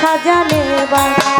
সাজালে বাড়ি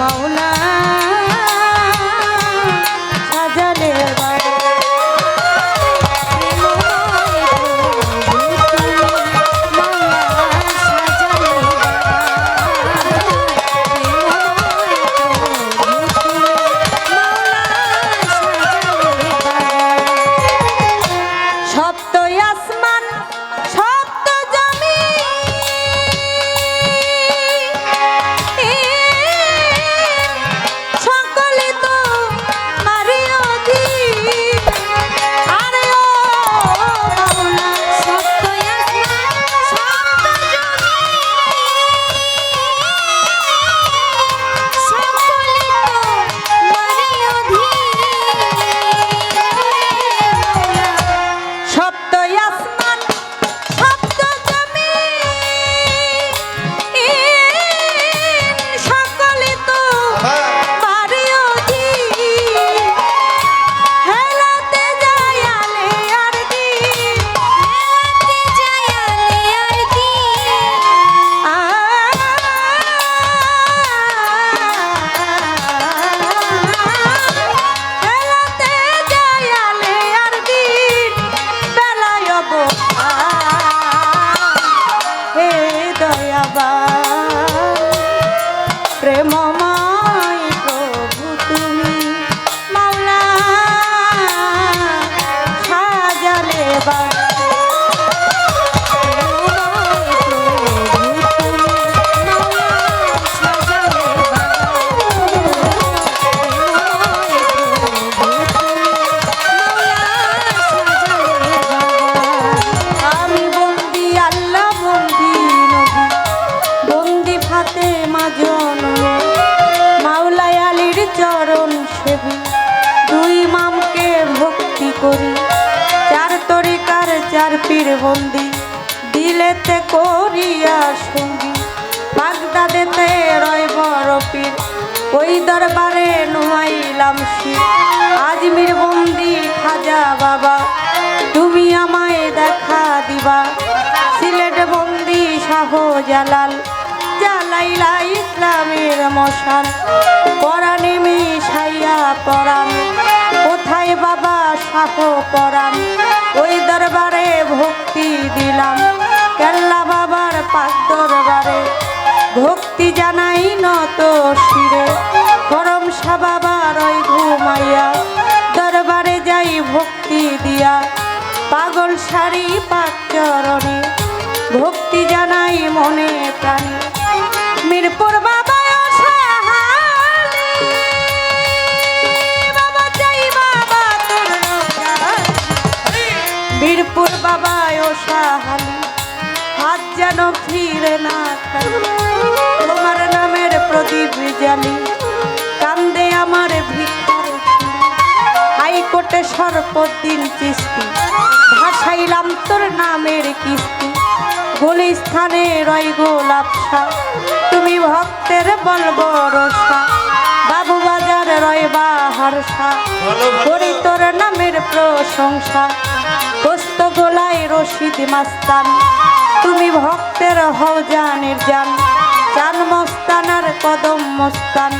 মৌলা বন্দি দিলেতে করিয়া সঙ্গী। বাগদাদেতে রয় বড় পীর ওই দরবারে নুমাইলাম শির। আজমির বন্দি খাজা বাবা, তুমি আমায় দেখা দিবা। সিলেট বন্দি শাহ জালাল জালাইলা ইসলামের মশাল। পরাণে মিশাইয়া পরাণ, কোথায় বাবা শাহ পরাণ? ভক্তি দিলাম। কেল্লা বাবার পাক দরবারে। ভক্তি জানাই নত শিরে। করম বাবার ওই ঘুমাইয়া। দরবারে যাই ভক্তি দিয়া। পাগল শাড়ি পাক চরণে। ভক্তি জানাই মনে প্রাণে। মিরপুর বাবা বাবা ও সাহালি হাত যেন ফিরে না তোমার নামের প্রদীপ জালি কান্দে আমার ভিক্ষার হাইকোর্টে সর্বদিন চিস্তি ভাসাইলাম তোর নামের কিস্তি। গুলিস্থানে রয় গোলাপসা তুমি ভক্তের বলব রসা বাবু বাজার রয় বাহারসা করি তোর নামের প্রশংসা। পোস্ত গোলায় রশিদ মাস্তান। তুমি ভক্তের হও জানের জান চান মস্তানার কদম মস্তান।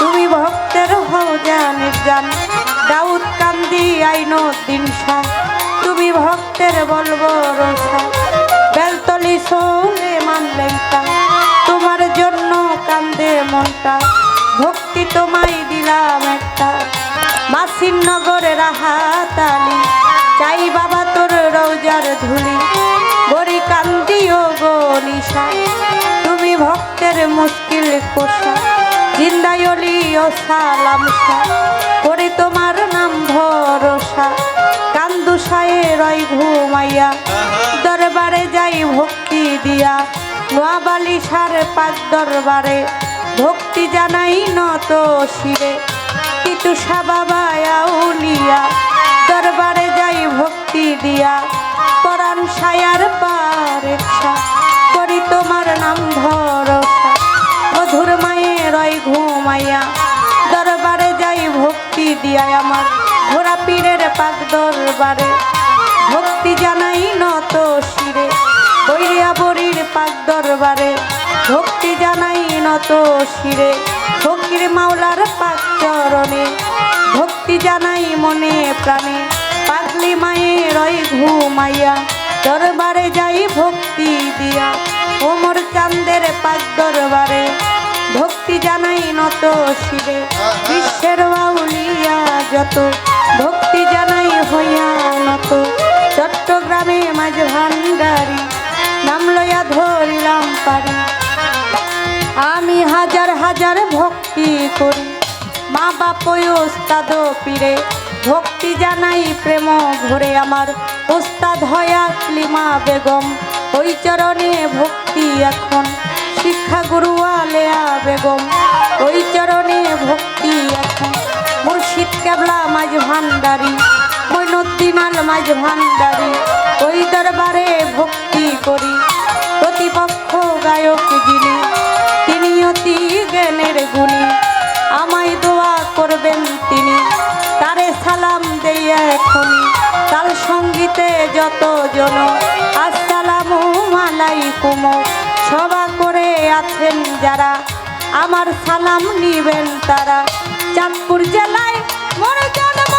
তুমি ভক্তের হও জানের জান দাউদ কান্দি আইন দিন তুমি ভক্তের বলব রসা। বেলতলি সৌলে মানলেনটা তোমার জন্য কান্দে মনটা। ভক্তি তোমায় দিলাম একটা। মাসির নগরে রাহাতালি মুশকিল কোষা জিন্দায়লি ও সালাম করে তোমার নাম ভরসা। কান্দুসায়ে রয় ঘুমাইয়া। দরবারে যাই ভক্তি দিয়া। নোয়াবালি সার পাক দরবারে। ভক্তি জানাই নত শিরে। তিতুষা বাবা ভক্তি দিয়া আমার ঘোড়া পীরের পাক দরবারে। ভক্তি জানাই নত শিরে, বৈরিয়া বরির পাক দরবারে। ভক্তি জানাই নত শিরে, ফকির মাওলার পাক চরণে। ভক্তি জানাই মনে প্রাণে, পাগলি মায়ের রয় ঘুমাইয়া। দরবারে যাই ভক্তি দিয়া, ওমর চান্দের পাক দরবারে। ভক্তি জানাই নত শিরে বিশ্বের বাউলিয়া যত ভক্তি জানাই হইয়া নত। চট্টগ্রামে মাঝ ভান্ডারি নাম লইয়া ধরিলাম পারি। আমি হাজার হাজার ভক্তি করি। মা বাপ ওস্তাদ পীরে ভক্তি জানাই প্রেম ঘরে আমার। ওস্তাদ হয়া ক্লিমা বেগম ওই চরণে ভক্তি এখন। শিক্ষা গুরু আলেয়া বেগম ওই চরণে ভক্তি এখন মুর্শিদ কেবলা মাঝ ভান্ডারি, মৈনুদ্দিন আল মাঝ ভান্ডারি। ওই দরবারে ভক্তি করি। প্রতিপক্ষ গায়ক যিনি, তিনি অতি জ্ঞানের গুণী। আমায় দোয়া করবেন তিনি, তারে সালাম দেয়া এখনই। তাল সঙ্গীতে যত জন আসসালামু আলাইকুম। করে আছেন যারা আমার সালাম নিবেন তারা। চাঁদপুর জেলায় মনে জন্ম